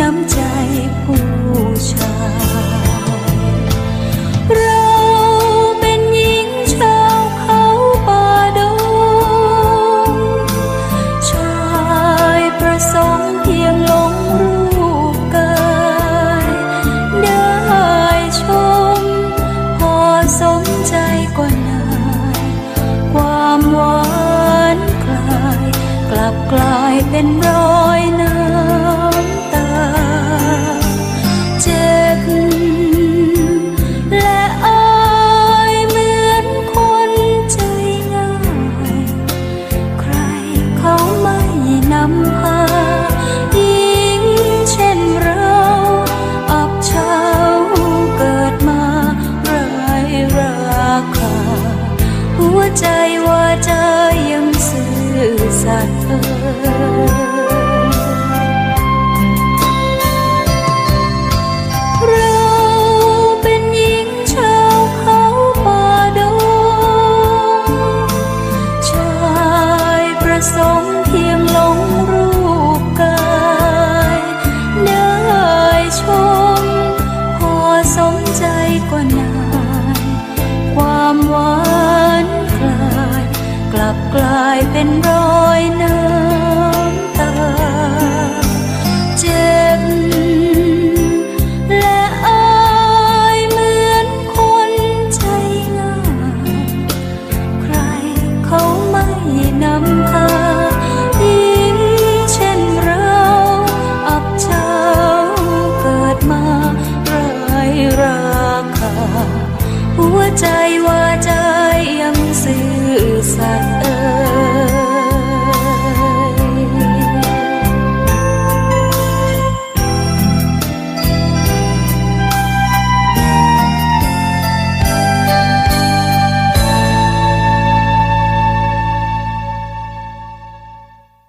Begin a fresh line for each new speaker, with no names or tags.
น้ำใจผู้ชายเราเป็นหญิงชาวเขาป่าดงชายประสงค์เพียงลงรูปกายได้ชม พอสมใจก็นายความหวานกลาย กลับกลายเป็นร้อ ใจว่าใจยังซื่อสัตย์เราเป็นหญิงชาวเขาป่าดงชายประสงค์เพียงหลงรูปกาย ได้ชม กลายเป็นรอยน้ำตา เจ็บและอายเหมือนคนใจง่ายใครเขาไม่นำทางหญิงเช่นเราอับเช้าเกิดมาไร้ราคา หัวใจว่าใจยังเสีย